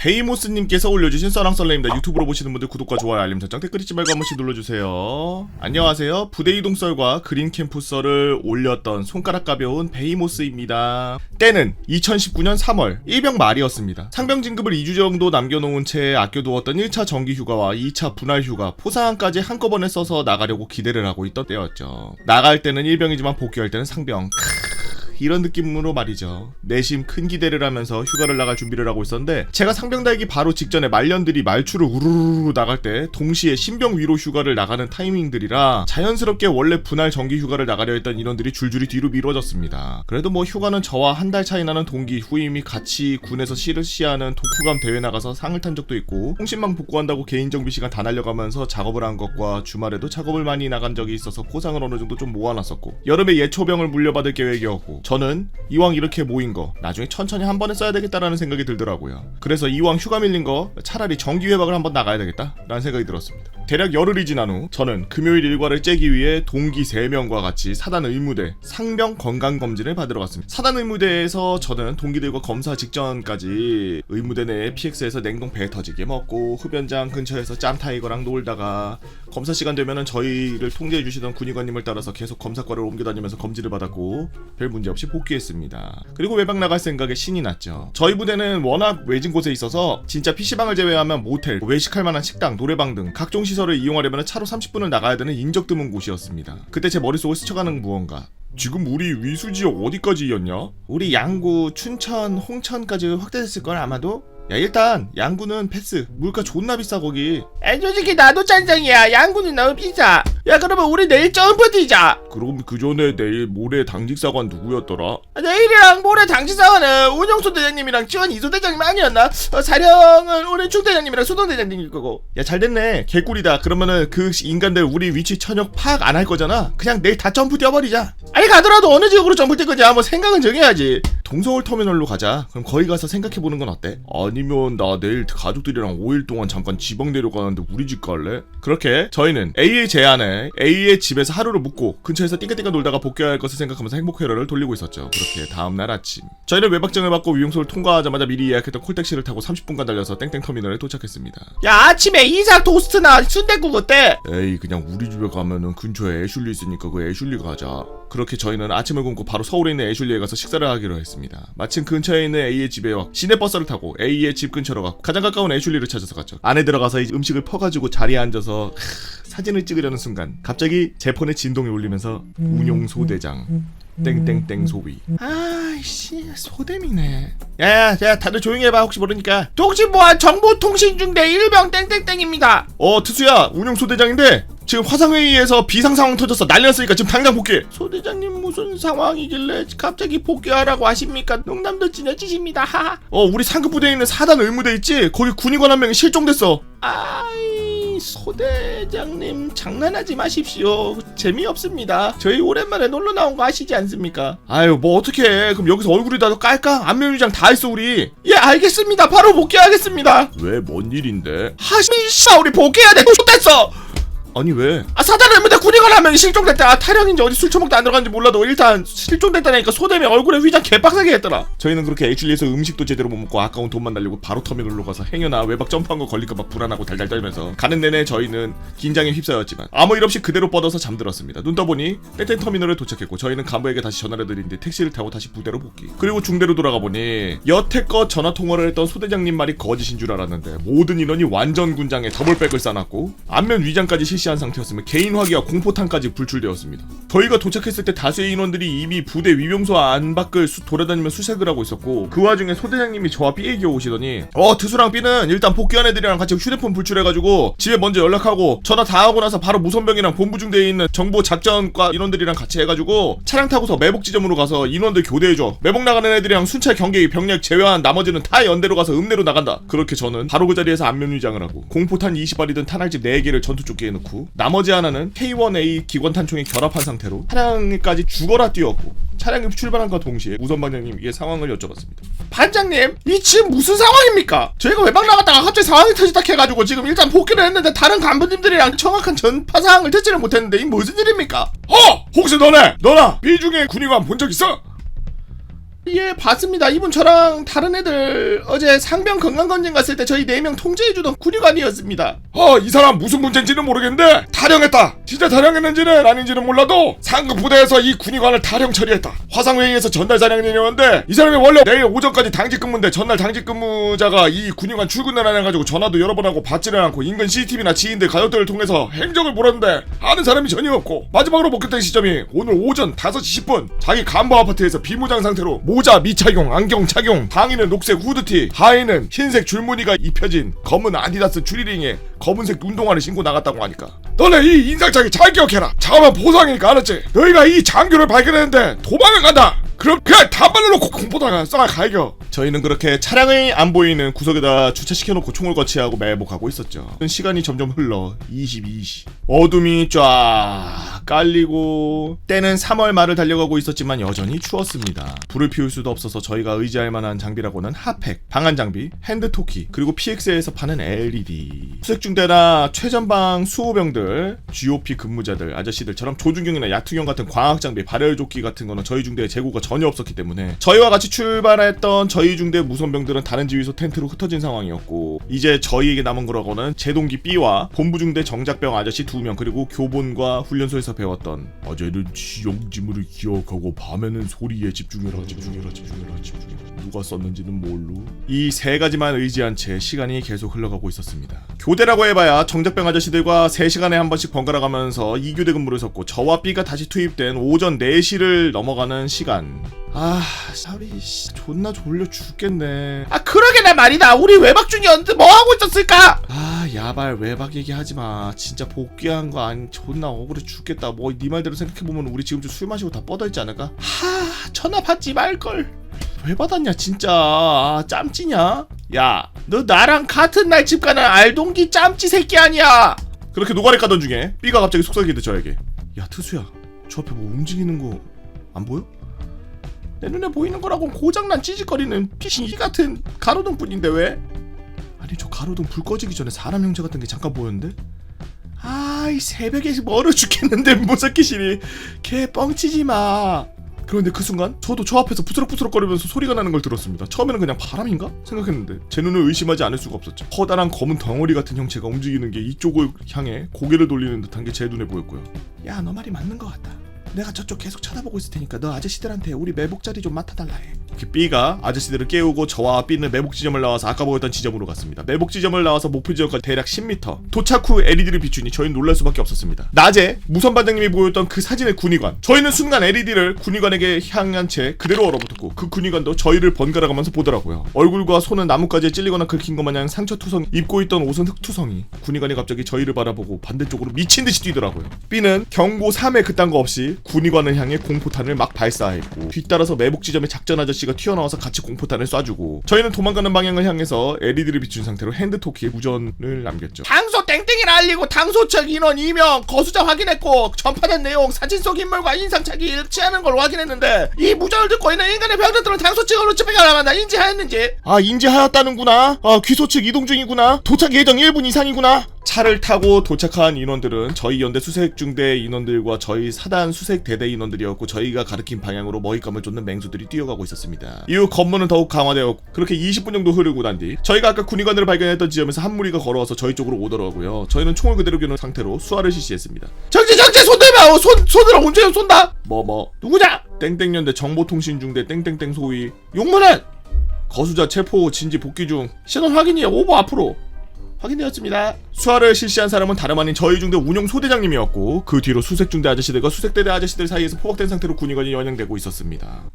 베이모스님께서 올려주신 써랑썰레입니다. 유튜브로 보시는 분들 구독과 좋아요, 알림 설정, 댓글 잊지 말고 한 번씩 눌러주세요. 안녕하세요. 부대 이동 썰과 그린 캠프 썰을 올렸던 손가락 가벼운 베이모스입니다. 때는 2019년 3월 일병 말이었습니다. 상병 진급을 2주 정도 남겨놓은 채 아껴두었던 1차 정기 휴가와 2차 분할 휴가, 포상까지 한꺼번에 써서 나가려고 기대를 하고 있던 때였죠. 나갈 때는 일병이지만 복귀할 때는 상병. 이런 느낌으로 말이죠. 내심 큰 기대를 하면서 휴가를 나갈 준비를 하고 있었는데 제가 상병 달기 바로 직전에 말년들이 말추를 우르르르 나갈 때 동시에 신병 위로 휴가를 나가는 타이밍들이라 자연스럽게 원래 분할 정기 휴가를 나가려 했던 인원들이 줄줄이 뒤로 미뤄졌습니다. 그래도 뭐 휴가는 저와 한 달 차이 나는 동기 후임이 같이 군에서 시르시하는 독후감 대회 나가서 상을 탄 적도 있고 통신망 복구한다고 개인 정비 시간 다 날려가면서 작업을 한 것과 주말에도 작업을 많이 나간 적이 있어서 포상을 어느 정도 좀 모아놨었고 여름에 예초병을 물려받을 계획이었고 저는 이왕 이렇게 모인 거 나중에 천천히 한 번에 써야 되겠다라는 생각이 들더라고요. 그래서 이왕 휴가 밀린 거 차라리 정기 회박을 한번 나가야 되겠다라는 생각이 들었습니다. 대략 열흘이 지난 후 저는 금요일 일과를 째기 위해 동기 3명과 같이 사단 의무대 상병 건강검진을 받으러 갔습니다. 사단 의무대에서 저는 동기들과 검사 직전까지 의무대 내 PX에서 냉동 배 터지게 먹고 흡연장 근처에서 짬타이거랑 놀다가 검사 시간 되면은 저희를 통제해 주시던 군의관님을 따라서 계속 검사과를 옮겨 다니면서 검진을 받았고 별 문제 없이 복귀했습니다. 그리고 외박 나갈 생각에 신이 났죠. 저희 부대는 워낙 외진 곳에 있어서 진짜 PC방을 제외하면 모텔, 외식할 만한 식당, 노래방 등 각종 시설 을 이용하려면 차로 30분을 나가야 되는 인적 드문 곳이었습니다. 그때 제 머릿속을 스쳐가는 무언가. 지금 우리 위수 지역 어디까지였냐? 우리 양구, 춘천, 홍천까지 확대됐을 걸 아마도? 야 일단 양구는 패스 물가 존나 비싸 거기 아, 솔직히 나도 짠장이야. 양구는 너무 비싸. 야, 그러면 우리 내일 점프 뛰자. 그럼 그 전에 내일 모레 당직사관 누구였더라? 아, 내일이랑 모레 당시사관은 운영소 대장님이랑 지원 이소 대장님 아니었나? 어, 사령은 우리 충 대장님이랑 수동 대장님일 거고. 야 잘됐네 개꿀이다 그러면은 그 인간들 우리 위치 천역 파악 안 할 거잖아 그냥 내일 다 점프 뛰어버리자 아니 가더라도 어느 지역으로 점프 뛸 거지? 한번 생각은 정해야지. 동서울 터미널로 가자. 그럼 거기 가서 생각해 보는 건 어때? 아니면 나 내일 가족들이랑 5일 동안 잠깐 지방 내려가는데 우리 집 갈래? 그렇게. 저희는 A의 제안에 A의 집에서 하루를 묵고 근처에서 띵까띵까 놀다가 복귀할 것을 생각하면서 행복 회로를 돌리고 있었죠. 그렇게 다음 날 아침. 저희는 외박증을 받고 위용소를 통과하자마자 미리 예약했던 콜택시를 타고 30분간 달려서 땡땡 터미널에 도착했습니다. 야, 아침에 이삭 토스트나 순대국 어때? 에이 그냥 우리 집에 가면은 근처에 애슐리 있으니까 그 애슐리 가자. 그렇게 저희는 아침을 굶고 바로 서울에 있는 애슐리에 가서 식사를 하기로 했습니다 마침 근처에 있는 A의 집에 와 시내버스를 타고 A의 집 근처로 가 가장 가까운 애슐리를 찾아서 갔죠 안에 들어가서 이 음식을 퍼가지고 자리에 앉아서 크, 사진을 찍으려는 순간 갑자기 제 폰에 진동이 울리면서 운용소 대장 땡땡땡 소위 아이씨, 소dem이네. 야, 야, 야, 다들 조용히 해봐. 혹시 모르니까. 독신보안 정보통신 중대 일병 땡땡땡입니다. 어 트수야 운용소 대장인데 지금 화상회의에서 비상 상황 터졌어. 난리 났으니까 지금 당장 복귀해. 소대장님 무슨 상황이길래 갑자기 복귀하라고 하십니까? 농담도 지내주십니다. 하하. 어 우리 상급 부대에 있는 사단 의무대 있지? 거기 군의관 한 명이 실종됐어. 아이 소대장님 장난하지 마십시오. 재미없습니다. 저희 오랜만에 놀러 나온 거 아시지 않습니까? 아유 뭐 어떡해. 그럼 여기서 얼굴이라도 깔까? 안면위장 다 했어 우리. 예 알겠습니다. 바로 복귀하겠습니다. 왜 뭔 일인데? 하시샤 우리 복귀해야 돼. X됐어 아니 왜? 아 사단을 군의관 한 명이 실종됐다. 아, 타령인지 어디 술 처먹다 안 들어갔는지 몰라도 일단 실종됐다니까 소대면 얼굴에 휘장 개빡세게 했더라. 저희는 그렇게 애슐리에서 음식도 제대로 못 먹고 아까운 돈만 날리고 바로 터미널로 가서 행여나 외박 점프한 거 걸릴까봐 불안하고 달달 떨면서 가는 내내 저희는 긴장에 휩싸였지만 아무 일 없이 그대로 뻗어서 잠들었습니다. 눈 떠보니 땡땡 터미널에 도착했고 저희는 간부에게 다시 전화를 드린데 택시를 타고 다시 부대로 복귀. 그리고 중대로 돌아가 보니 여태껏 전화 통화를 했던 소대장님 말이 거짓인 줄 알았는데 모든 인원이 완전 군장에 더블백을 싸놨고 안면 위장까지 실 시한 상태였으며 개인 화기와 공포탄까지 불출되었습니다. 저희가 도착했을 때 다수의 인원들이 이미 부대 위병소 안 밖을 수- 돌아다니며 수색을 하고 있었고 그 와중에 소대장님이 저와 기어 오시더니 어 트수랑 B는 일단 복귀한 애들이랑 같이 휴대폰 불출해가지고 집에 먼저 연락하고 전화 다 하고 나서 바로 무선병이랑 본부 중대에 있는 정보 작전과 인원들이랑 같이 해가지고 차량 타고서 매복 지점으로 가서 인원들 교대해줘. 매복 나가는 애들이랑 순찰 경계 병력 제외한 나머지는 다 연대로 가서 읍내로 나간다. 그렇게 저는 바로 그 자리에서 안면 위장을 하고 공포탄 20발이든 탄알집 4개를 전투 조끼에 넣고 나머지 하나는 K1A 기관 탄총에 결합한 상태로 차량까지 죽어라 뛰었고 차량이 출발한과 동시에 우선 반장님에게 상황을 여쭤봤습니다. 반장님 이 지금 무슨 상황입니까 저희가 외박 나갔다가 갑자기 상황이 터지다 해가지고 지금 일단 복귀를 했는데 다른 간부님들이랑 정확한 전파 사항을 듣지를 못했는데 이 무슨 일입니까 어! 혹시 너네 너나 B 중에 군의관 본 적 있어? 예 봤습니다 이분 저랑 다른 애들 어제 상병 건강검진 갔을 때 저희 네 명 통제해주던 군의관이었습니다 어, 이 사람 무슨 문제인지는 모르겠는데 타령했다. 진짜 타령했는지는 아닌지는 몰라도 상급 부대에서 이 군의관을 타령 처리했다. 화상회의에서 전달 사령이었는데 이 사람이 원래 내일 오전까지 당직 근무인데 전날 당직 근무자가 이 군의관 출근을 안 해가지고 전화도 여러 번 하고 받지를 않고 인근 CCTV나 지인들 가족들을 통해서 행적을 몰았는데 아는 사람이 전혀 없고 마지막으로 목격된 시점이 오늘 오전 5시 10분 자기 간부 아파트에서 비무장 상태로 모자 미착용 안경 착용 상의는 녹색 후드티 하의는 흰색 줄무늬가 입혀진 검은 아디다스 추리링에 검은색 운동화를 신고 나갔다고 하니까 너네 이 인상착의 잘 기억해라 자만 보상이니까 알았지 너희가 이 장교를 발견했는데 도망을 간다 그럼 그냥 단발로 놓고 공포다가 쏴 갈겨 저희는 그렇게 차량이 안 보이는 구석에다 주차시켜놓고 총을 거치하고 매복하고 있었죠. 시간이 점점 흘러 22시. 어둠이 쫙 깔리고 때는 3월 말을 달려가고 있었지만 여전히 추웠습니다. 불을 피울 수도 없어서 저희가 의지할 만한 장비라고는 핫팩, 방한 장비, 핸드토키, 그리고 PX에서 파는 LED. 수색 중대나 최전방 수호병들, GOP 근무자들, 아저씨들처럼 조준경이나 야투경 같은 광학 장비, 발열 조끼 같은 거는 저희 중대에 재고가 전혀 없었기 때문에 저희와 같이 출발했던 저희 중대 무선병들은 다른 지휘소 텐트로 흩어진 상황이었고 이제 저희에게 남은 거라고는 제동기 B와 본부 중대 정작병 아저씨 두 명 그리고 교본과 훈련소에서 배웠던 어제는 지형지물을 기억하고 밤에는 소리에 집중해라 집중해라 집중해라 집중해라. 누가 썼는지는 모르 이 세 가지만 의지한 채 시간이 계속 흘러가고 있었습니다. 교대라고 해봐야 정작병 아저씨들과 3시간에 한 번씩 번갈아 가면서 2교대 근무를 섰고 저와 B가 다시 투입된 오전 4시를 넘어가는 시간. 아 샤리 씨 존나 졸려 죽겠네. 아 그러게나 말이다. 우리 외박 중이었는데 뭐하고 있었을까? 아 야발 외박 얘기하지 마. 진짜 복귀한 거 아니 존나 억울해 죽겠다. 뭐 네 말대로 생각해보면 우리 지금 좀 술 마시고 다 뻗어 있지 않을까? 하 전화 받지 말걸. 왜 받았냐 진짜. 아, 짬찌냐? 야 너 나랑 같은 날 집 가는 알동기 짬찌 새끼 아니야 그렇게 노가리 까던 중에 B가 갑자기 속삭이듯 저에게. 야 트수야. 저 앞에 뭐 움직이는 거 안 보여? 내 눈에 보이는 거라곤 고장난 찌직거리는 피신이 같은 가로등 뿐인데 왜? 아니 저 가로등 불 꺼지기 전에 사람 형체 같은 게 잠깐 보였는데? 아이 새벽에 멀어 죽겠는데 무섭기시니 개 뻥치지 마 그런데 그 순간 저도 저 앞에서 부스럭부스럭거리면서 소리가 나는 걸 들었습니다. 처음에는 그냥 바람인가 생각했는데 제 눈을 의심하지 않을 수가 없었죠. 커다란 검은 덩어리 같은 형체가 움직이는 게 이쪽을 향해 고개를 돌리는 듯한 게 제 눈에 보였고요. 야 너 말이 맞는 것 같다 내가 저쪽 계속 쳐다보고 있을 테니까 너 아저씨들한테 우리 매복 자리 좀 맡아달라 해 그 B가 아저씨들을 깨우고 저와 B는 매복 지점을 나와서 아까 보였던 지점으로 갔습니다. 매복 지점을 나와서 목표 지점까지 대략 10m. 도착 후 LED를 비추니 저희는 놀랄 수밖에 없었습니다. 낮에 무선 반장님이 보였던 그 사진의 군의관. 저희는 순간 LED를 군의관에게 향한 채 그대로 얼어붙었고 그 군의관도 저희를 번갈아가면서 보더라고요. 얼굴과 손은 나뭇가지에 찔리거나 긁힌 것 마냥 상처 투성 입고 있던 옷은 흙투성이. 군의관이 갑자기 저희를 바라보고 반대쪽으로 미친 듯이 뛰더라고요. B는 경고 3회 그딴 거 없이 군의관을 향해 공포탄을 막 발사했고 뒤따라서 매복 지점의 작전 아저씨가 튀어나와서 같이 공포탄을 쏴주고 저희는 도망가는 방향을 향해서 LED를 비춘 상태로 핸드토키에 무전을 남겼죠. 당소 땡땡이라 알리고 당소측 인원 2명 거수자 확인했고 전파된 내용 사진 속 인물과 인상착이 일치하는 걸 확인했는데 이 무전을 듣고 있는 인간의 병력들은 당소측으로 집행하라만다 인지하였는지 아 인지하였다는구나. 아 귀소 측 이동 중이구나. 도착 예정 1분 이상이구나. 차를 타고 도착한 인원들은 저희 연대 수색 중대 인원들과 저희 사단 수색 대대 인원들이었고 저희가 가리킨 방향으로 먹잇감을 쫓는 맹수들이 뛰어가고 있었습니다. 이후 검문은 더욱 강화되었고 그렇게 20분 정도 흐르고 난 뒤 저희가 아까 군의관들을 발견했던 지점에서 한 무리가 걸어와서 저희 쪽으로 오더라고요. 저희는 총을 그대로 겨눈 상태로 수화를 실시했습니다. 정지 정지! 손 대봐 손 손으로 운전 쏜다! 뭐 뭐? 누구냐? 땡땡연대 정보통신중대 땡땡땡 소위 용문은! 거수자 체포 진지 복귀 중 신원 확인이야. 오버 앞으로 확인되었습니다 수화를 실시한 사람은 다름 아닌 저희 중대 운영 소대장님이었고 그 뒤로 수색 중대 아저씨들과 수색대대 아저씨들 사이에서 포박된 상태로 군의관이 연행되고 있었습니다.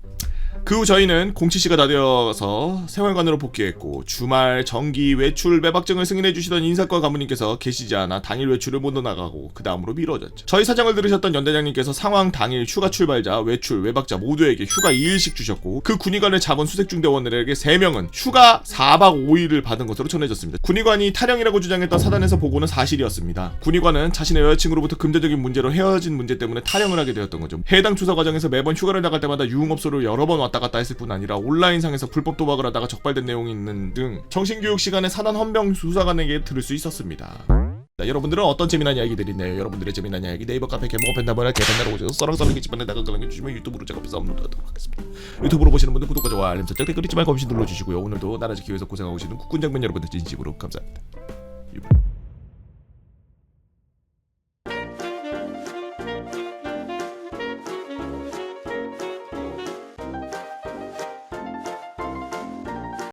그 후 저희는 공치 씨가 다 되어서 생활관으로 복귀했고 주말 정기 외출 매박증을 승인해 주시던 인사과 가무님께서 계시지 않아 당일 외출을 못 나가고 그 다음으로 미뤄졌죠. 저희 사정을 들으셨던 연대장님께서 상황 당일 휴가 출발자, 외출, 외박자 모두에게 휴가 2일씩 주셨고 그 군의관을 잡은 수색중대원들에게 3명은 휴가 4박 5일을 받은 것으로 전해졌습니다. 군의관이 타령이라고 주장했던 사단에서 보고는 사실이었습니다. 군의관은 자신의 여자친구로부터 금전적인 문제로 헤어진 문제 때문에 타령을 하게 되었던 거죠. 해당 조사 과정에서 매번 휴가를 나갈 때마다 유흥업소를 여러 번 왔다 갔다 했을 뿐 아니라 온라인상에서 불법 도박을 하다가 적발된 내용이 있는 등 정신교육 시간에 사단 헌병 수사관에게 들을 수 있었습니다. 자, 여러분들은 어떤 재미난 이야기들이 있나요? 여러분들의 재미난 이야기 네이버 카페 개봉 펜다버나 개펜다로 오셔서 썰렁썰렁 게시판에 다가 걸어주시면 유튜브로 제가 업로드하도록 하겠습니다. 유튜브로 보시는 분들 구독과 좋아요 알림 설정 댓글 잊지 말고 없이 눌러주시고요. 오늘도 나라 지키기 위해서 고생하고 계시는 국군 장병 여러분들 진심으로 감사합니다.